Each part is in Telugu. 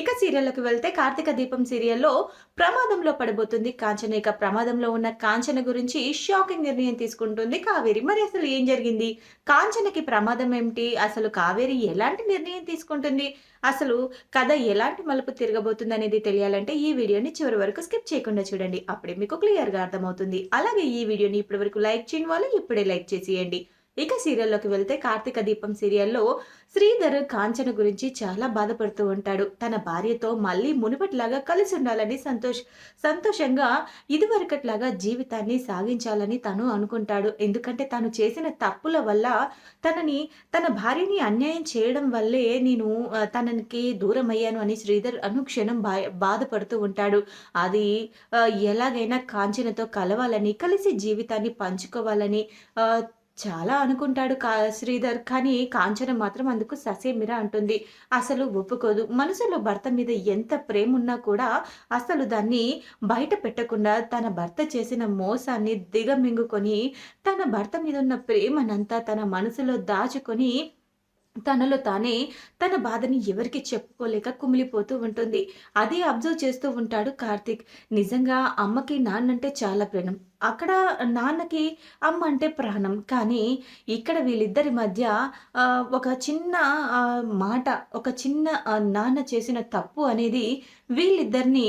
ఇక సీరియల్లోకి వెళ్తే కార్తీక దీపం సీరియల్లో ప్రమాదంలో పడబోతుంది కాంచన ఇక ప్రమాదంలో ఉన్న కాంచన గురించి షాకింగ్ నిర్ణయం తీసుకుంటుంది కావేరి. మరి అసలు ఏం జరిగింది? కాంచనకి ప్రమాదం ఏమిటి? అసలు కావేరి ఎలాంటి నిర్ణయం తీసుకుంటుంది? అసలు కథ ఎలాంటి మలుపు తిరగబోతుంది అనేది తెలియాలంటే ఈ వీడియోని చివరి వరకు స్కిప్ చేయకుండా చూడండి. అప్పుడే మీకు క్లియర్గా అర్థమవుతుంది. అలాగే ఈ వీడియోని ఇప్పటి వరకు లైక్ చేయని వాళ్ళు ఇప్పుడే లైక్ చేసేయండి. ఇక సీరియల్లోకి వెళ్తే కార్తీక దీపం సీరియల్లో శ్రీధర్ కాంచన గురించి చాలా బాధపడుతూ ఉంటాడు. తన భార్యతో మళ్ళీ మునుపటిలాగా కలిసి ఉండాలని సంతోష్ సంతోషంగా ఇదివరకట్లాగా జీవితాన్ని సాగించాలని తను అనుకుంటాడు. ఎందుకంటే తను చేసిన తప్పుల వల్ల తనని తన భార్యని అన్యాయం చేయడం వల్లే నేను తనకి దూరం అయ్యాను అని శ్రీధర్ అనుక్షణం బా బాధపడుతూ ఉంటాడు. అది ఎలాగైనా కాంచనతో కలవాలని కలిసి జీవితాన్ని పంచుకోవాలని చాలా అనుకుంటాడు కా శ్రీధర్. కానీ కాంచన మాత్రం అందుకు ససేమిరా అంటుంది. అసలు ఒప్పుకోదు. మనసులో భర్త మీద ఎంత ప్రేమ ఉన్నా కూడా అసలు దాన్ని బయట పెట్టకుండా తన భర్త చేసిన మోసాన్ని దిగమింగుకొని తన భర్త మీద ఉన్న ప్రేమనంతా తన మనసులో దాచుకొని తనలో తానే తన బాధని ఎవరికి చెప్పుకోలేక కుమిలిపోతూ ఉంటుంది. అది అబ్జర్వ్ చేస్తూ ఉంటాడు కార్తీక్. నిజంగా అమ్మకి నాన్నంటే చాలా ప్రేమ. అక్కడ నాన్నకి అమ్మ అంటే ప్రాణం. కానీ ఇక్కడ వీళ్ళిద్దరి మధ్య ఒక చిన్న మాట ఒక చిన్న నాన్న చేసిన తప్పు అనేది వీళ్ళిద్దరిని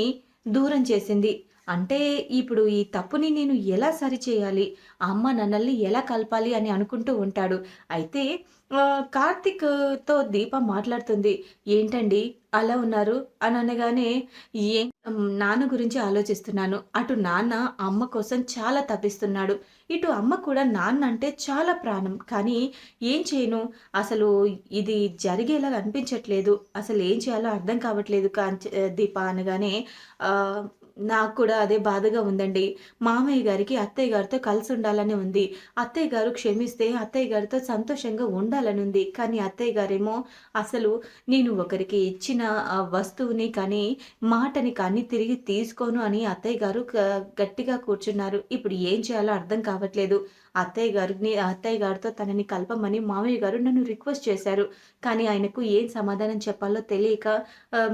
దూరం చేసింది. అంటే ఇప్పుడు ఈ తప్పుని నేను ఎలా సరిచేయాలి అమ్మ నన్నల్ని ఎలా కలపాలి అని అనుకుంటూ ఉంటాడు. అయితే కార్తిక్తో కార్తీక్తో దీప మాట్లాడుతుంది. ఏంటండి? అలా ఉన్నారు? అని అనగానే ఏ నాన్న గురించి ఆలోచిస్తున్నాను. అటు నాన్న అమ్మ కోసం చాలా తప్పిస్తున్నాడు. ఇటు అమ్మ కూడా నాన్న అంటే చాలా ప్రాణం. కానీ ఏం చేయను? అసలు ఇది జరిగేలా అనిపించట్లేదు. అసలు ఏం చేయాలో అర్థం కావట్లేదు కాంచ దీప అనగానే నాకు కూడా అదే బాధగా ఉందండి. మామయ్య గారికి అత్తయ్య గారితో కలిసి ఉండాలని ఉంది. అత్తయ్య గారు క్షమిస్తే అత్తయ్య గారితో సంతోషంగా ఉండాలని ఉంది. కానీ అత్తయ్య గారేమో అసలు నేను ఒకరికి ఇచ్చిన ఆ వస్తువుని కానీ మాటని కానీ తిరిగి తీసుకోను అని అత్తయ్య గారు గట్టిగా కూర్చున్నారు. ఇప్పుడు ఏం చేయాలో అర్థం కావట్లేదు. అత్తయ్య గారిని అత్తయ్య గారితో తనని కలపమని మామయ్య గారు నన్ను రిక్వెస్ట్ చేశారు. కానీ ఆయనకు ఏం సమాధానం చెప్పాలో తెలియక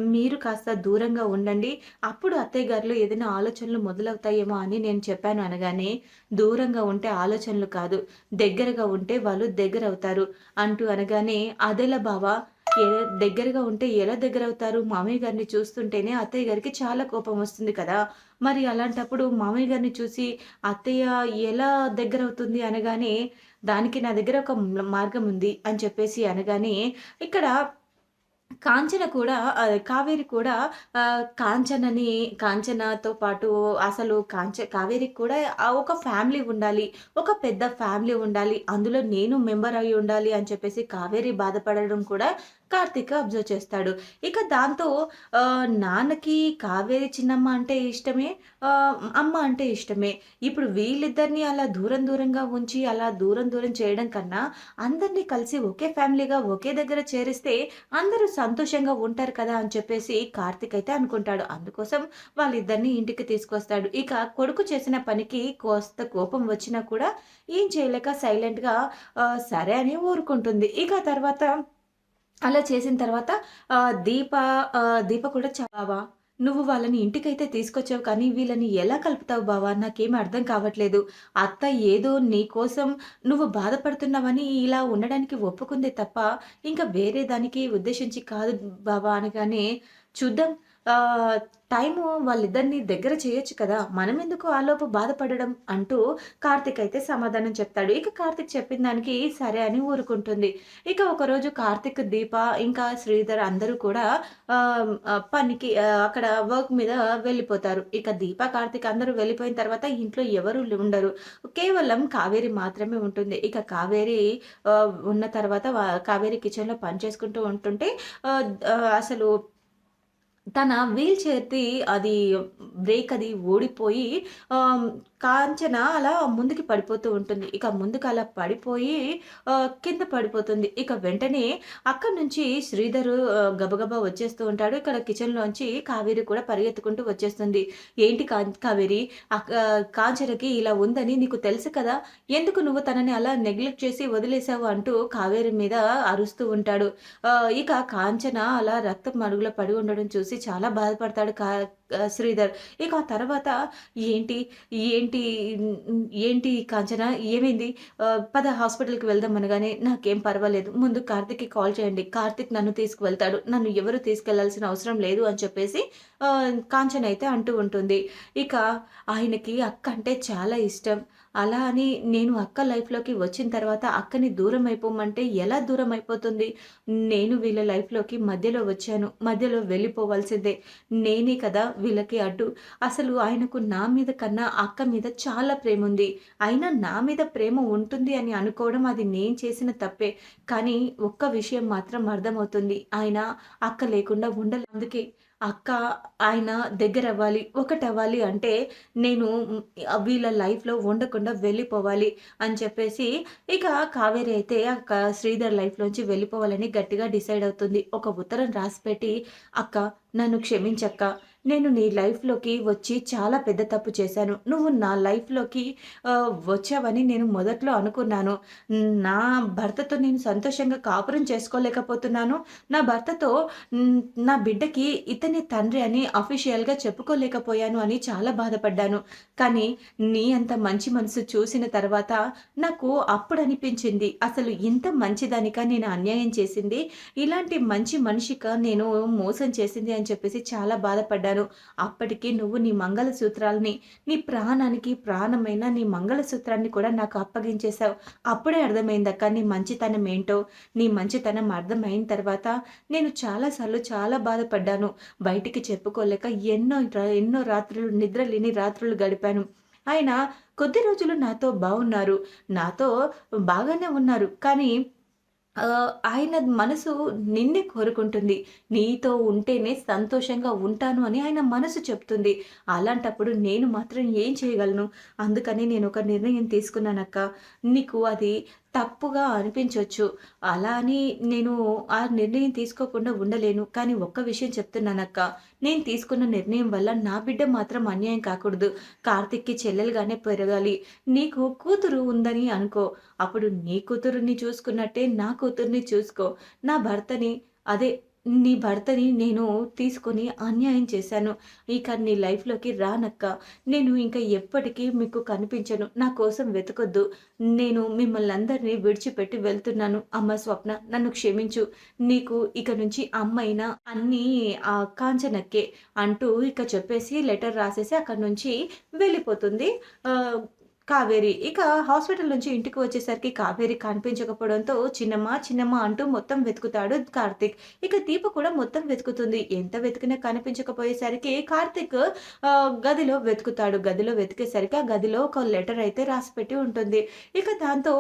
మీరు కాస్త దూరంగా ఉండండి. అప్పుడు అత్తయ్య గారిలో ఏదైనా ఆలోచనలు మొదలవుతాయేమో అని నేను చెప్పాను అనగానే దూరంగా ఉంటే ఆలోచనలు కాదు దగ్గరగా ఉంటే వాళ్ళు దగ్గర అవుతారు అంటూ అనగానే అదేలా బావా ఏ దగ్గరగా ఉంటే ఎలా దగ్గర అవుతారు మామయ్య గారిని చూస్తుంటేనే అత్తయ్య గారికి చాలా కోపం వస్తుంది కదా. మరి అలాంటప్పుడు మామయ్య గారిని చూసి అత్తయ్య ఎలా దగ్గర అవుతుంది అనగానే దానికి నా దగ్గర ఒక మార్గం ఉంది అని చెప్పేసి అనగానే ఇక్కడ కాంచన కూడా కావేరి కూడా కాంచనని కాంచనతో పాటు అసలు కాంచ కావేరికి కూడా ఒక ఫ్యామిలీ ఉండాలి. ఒక పెద్ద ఫ్యామిలీ ఉండాలి. అందులో నేను మెంబర్ అయి ఉండాలి అని చెప్పేసి కావేరి బాధపడడం కూడా కార్తీక్ అబ్జర్వ్ చేస్తాడు. ఇక దాంతో నాన్నకి కావేరి చిన్నమ్మ అంటే ఇష్టమే అమ్మ అంటే ఇష్టమే. ఇప్పుడు వీళ్ళిద్దరిని అలా దూరం దూరంగా ఉంచి అలా దూరం దూరం చేయడం కన్నా అందరినీ కలిసి ఒకే ఫ్యామిలీగా ఒకే దగ్గర చేరిస్తే అందరూ సంతోషంగా ఉంటారు కదా అని చెప్పేసి కార్తీక్ అయితే అనుకుంటాడు. అందుకోసం వాళ్ళిద్దరిని ఇంటికి తీసుకొస్తాడు. ఇక కొడుకు చేసిన పనికి కోస్త కోపం వచ్చినా కూడా ఏం చేయలేక సైలెంట్గా సరే అని ఊరుకుంటుంది. ఇక తర్వాత అలా చేసిన తర్వాత దీప దీప కూడా "చ- బావా నువ్వు వాళ్ళని ఇంటికైతే తీసుకొచ్చావు కానీ వీళ్ళని ఎలా కలుపుతావు బావా? నాకేం అర్థం కావట్లేదు. అత్త ఏదో నీ కోసం నువ్వు బాధపడుతున్నావని ఇలా ఉండడానికి ఒప్పుకుందే తప్ప ఇంకా వేరే దానికి ఉద్దేశించి కాదు బావా అనగానే చూద్దాం. టైము వాళ్ళిద్దరిని దగ్గర చేయొచ్చు కదా. మనం ఎందుకు ఆలోపు బాధపడడం అంటూ కార్తిక్ అయితే సమాధానం చెప్తాడు. ఇక కార్తిక్ చెప్పిన దానికి సరే అని ఊరుకుంటుంది. ఇక ఒకరోజు కార్తిక్ దీప ఇంకా శ్రీధర్ అందరూ కూడా పనికి అక్కడ వర్క్ మీద వెళ్ళిపోతారు. ఇక దీప కార్తిక్ అందరూ వెళ్ళిపోయిన తర్వాత ఇంట్లో ఎవరు ఉండరు. కేవలం కావేరి మాత్రమే ఉంటుంది. ఇక కావేరి ఉన్న తర్వాత కావేరి కిచెన్లో పని చేసుకుంటూ ఉంటుంటే అసలు తన వీల్ చేతి అది బ్రేక్ అది ఓడిపోయి కాంచన అలా ముందుకి పడిపోతూ ఉంటుంది. ఇక ముందుకు అలా పడిపోయి కింద పడిపోతుంది. ఇక వెంటనే అక్కడి నుంచి శ్రీధరు గబగబా వచ్చేస్తూ ఉంటాడు. ఇక్కడ కిచెన్‌లోంచి కావేరి కూడా పరిగెత్తుకుంటూ వచ్చేస్తుంది. "ఏంటి కాం కావేరి కాంచనకి ఇలా ఉందని నీకు తెలుసు కదా! ఎందుకు నువ్వు తనని అలా నెగ్లెక్ట్ చేసి వదిలేసావు?" అంటూ కావేరి మీద అరుస్తూ ఉంటాడు. ఇక కాంచన అలా రక్తం మడుగులో పడి ఉండడం చూసి చాలా బాధపడతాడు కా శ్రీధర్. ఇక ఆ తర్వాత "ఏంటి? ఏంటి? ఏంటి కాంచన ఏమైంది? పద హాస్పిటల్‌కి వెళ్దాం" అనగానే "నాకేం పర్వాలేదు. ముందు కార్తిక్కి కాల్ చేయండి. కార్తీక్ నన్ను తీసుకువెళ్తాడు. నన్ను ఎవరు తీసుకెళ్ళాల్సిన అవసరం లేదు" అని చెప్పేసి కాంచన అయితే అంటూ ఉంటుంది. ఇక ఆయనకి అక్క అంటే చాలా ఇష్టం. అలా అని నేను అక్క లైఫ్‌లోకి వచ్చిన తర్వాత అక్కని దూరం అయిపోమంటే ఎలా దూరం అయిపోతుంది? నేను వీళ్ళ లైఫ్‌లోకి మధ్యలో వచ్చాను. మధ్యలో వెళ్ళిపోవాల్సిందే. నేనే కదా వీళ్ళకి అడ్డు. అసలు ఆయనకు నా మీద కన్నా అక్క మీద చాలా ప్రేమ ఉంది అయినా నా మీద ప్రేమ ఉంటుంది అని అనుకోవడం అది నేను చేసిన తప్పే. కానీ ఒక్క విషయం మాత్రం అర్థమవుతుంది. ఆయన అక్క లేకుండా ఉండలేదు అందుకే అక్క, ఆయన దగ్గర అవ్వాలి ఒకటవ్వాలి అంటే నేను వీళ్ళ లైఫ్‌లో ఉండకుండా వెళ్ళిపోవాలి అని చెప్పేసి ఇక కావేరి అయితే అక్క శ్రీధర్ లైఫ్‌లోంచి వెళ్ళిపోవాలని గట్టిగా డిసైడ్ అవుతుంది. ఒక ఉత్తరం రాసిపెట్టి "అక్క నన్ను క్షమించక్క. నేను నీ లైఫ్‌లోకి వచ్చి చాలా పెద్ద తప్పు చేశాను. నువ్వు నా లైఫ్‌లోకి వచ్చావని నేను మొదట్లో అనుకున్నాను. నా భర్తతో నేను సంతోషంగా కాపురం చేసుకోలేకపోతున్నాను. నా భర్తతో నా బిడ్డకి ఇతని తండ్రి అని అఫీషియల్‌గా చెప్పుకోలేకపోయాను" అని చాలా బాధపడ్డాను. కానీ నీ అంత మంచి మనసు చూసిన తర్వాత నాకు అప్పుడు అనిపించింది అసలు ఇంత మంచిదానికా నేను అన్యాయం చేసింది? ఇలాంటి మంచి మనిషికా నేను మోసం చేసింది అని చెప్పేసి చాలా బాధపడ్డాను. అప్పటికి నువ్వు నీ మంగళసూత్రాలని నీ ప్రాణానికి ప్రాణమైన నీ మంగళసూత్రాన్ని కూడా నాకు అప్పగించేశావు. అప్పుడే అర్థమైందక్క నీ మంచితనం ఏంటో. నీ మంచితనం అర్థమైన తర్వాత నేను చాలాసార్లు చాలా బాధపడ్డాను. బయటికి చెప్పుకోలేక ఎన్నో ఎన్నో రాత్రులు నిద్ర లేని రాత్రులు గడిపాను. ఆయన కొద్ది రోజులు నాతో బాగున్నారు నాతో బాగానే ఉన్నారు. కానీ ఆయన మనసు నిన్నే కోరుకుంటుంది. నీతో ఉంటేనే సంతోషంగా ఉంటాను అని ఆయన మనసు చెప్తుంది. అలాంటప్పుడు నేను మాత్రం ఏం చేయగలను? అందుకని నేను ఒక నిర్ణయం తీసుకున్నానక్క. నీకు అది తప్పుగా అనిపించవచ్చు అలా అని నేను ఆ నిర్ణయం తీసుకోకుండా ఉండలేను. కానీ ఒక్క విషయం చెప్తున్నానక్క. నేను తీసుకున్న నిర్ణయం వల్ల నా బిడ్డ మాత్రం అన్యాయం కాకూడదు. కార్తిక్కి చెల్లెలుగానే పెరగాలి. నీకు కూతురు ఉందని అనుకో. అప్పుడు నీ కూతురుని చూసుకున్నట్టే నా కూతుర్ని చూసుకో. నా భర్తని అదే నీ భర్తని నేను తీసుకొని అన్యాయం చేశాను. ఇక నీ లైఫ్‌లోకి రానక్క. నేను ఇంకా ఎప్పటికీ మీకు కనిపించను. నా కోసం వెతకొద్దు. నేను మిమ్మల్ని అందరినీ విడిచిపెట్టి వెళ్తున్నాను. అమ్మ స్వప్న నన్ను క్షమించు. నీకు ఇక నుంచి అమ్మైనా అన్నీ ఆ కాంచనక్కే అంటూ ఇక చెప్పేసి లెటర్ రాసేసి అక్కడి నుంచి వెళ్ళిపోతుంది. కావేరి. ఇక హాస్పిటల్ నుంచి ఇంటికి వచ్చేసరికి కావేరి కనిపించకపోవడంతో చిన్నమ్మ, చిన్నమ్మ అంటూ మొత్తం వెతుకుతాడు కార్తీక్. ఇక దీప కూడా మొత్తం వెతుకుతుంది. ఎంత వెతికినా కనిపించకపోయేసరికి కార్తీక్ గదిలో వెతుకుతాడు. గదిలో వెతికేసరికి ఆ గదిలో ఒక లెటర్ అయితే రాసిపెట్టి ఉంటుంది. ఇక దాంతో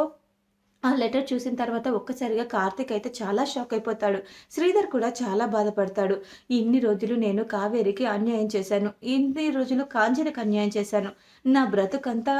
ఆ లెటర్ చూసిన తర్వాత ఒక్కసారిగా కార్తీక్ అయితే చాలా షాక్ అయిపోతాడు. శ్రీధర్ కూడా చాలా బాధపడతాడు. ఇన్ని రోజులు నేను కావేరికి అన్యాయం చేశాను. ఇన్ని రోజులు కాంచనకు అన్యాయం చేశాను. నా బ్రతుకంతా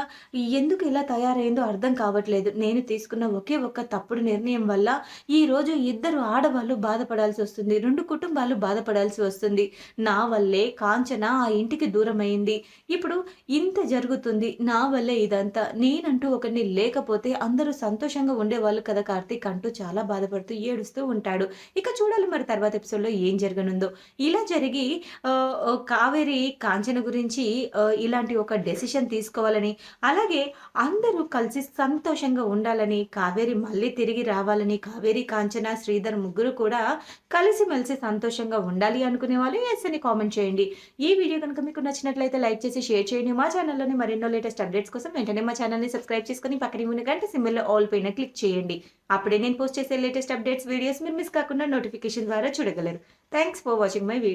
ఎందుకు ఇలా తయారైందో అర్థం కావట్లేదు. నేను తీసుకున్న ఒకే ఒక్క తప్పుడు నిర్ణయం వల్ల ఈరోజు ఇద్దరు ఆడవాళ్ళు బాధపడాల్సి వస్తుంది. రెండు కుటుంబాలు బాధపడాల్సి వస్తుంది. నా వల్లే కాంచన ఆ ఇంటికి దూరమైంది ఇప్పుడు ఇంత జరుగుతుంది. నా వల్లే ఇదంతా. నేనంటూ ఒకరిని లేకపోతే అందరూ సంతోషంగా ఉండేవాళ్ళు కదా కార్తీక్ అంటూ చాలా బాధపడుతూ ఏడుస్తూ ఉంటాడు. ఇక చూడాలి మరి తర్వాత ఎపిసోడ్‌లో ఏం జరగనుందో. ఇలా జరిగి కావేరి కాంచన గురించి ఇలాంటి ఒక డెసిషన్ తీసుకోవాలని, అలాగే అందరూ కలిసి సంతోషంగా ఉండాలని, కావేరి మళ్ళీ తిరిగి రావాలని, కావేరి, కాంచన, శ్రీధర్ ముగ్గురు కూడా కలిసిమెలిసి సంతోషంగా ఉండాలి అనుకునే వాళ్ళు ఎస్ అని కామెంట్ చేయండి. ఈ వీడియో కనుక మీకు నచ్చినట్లయితే లైక్ చేసి షేర్ చేయండి. మా ఛానల్‌లోని మరెన్నో లేటెస్ట్ అప్డేట్స్ కోసం వెంటనే మా ఛానల్‌ని సబ్స్క్రైబ్ చేసుకొని పక్కన ఉన్న గంట సింబల్‌లో ఆల్ పైన క్లిక్ చేయండి. అప్పుడే నేను పోస్ట్ చేసే లేటెస్ట్ అప్డేట్స్ వీడియోస్ మీరు మిస్ కాకుండా నోటిఫికేషన్ ద్వారా చూడగలరు. Thanks for watching my video.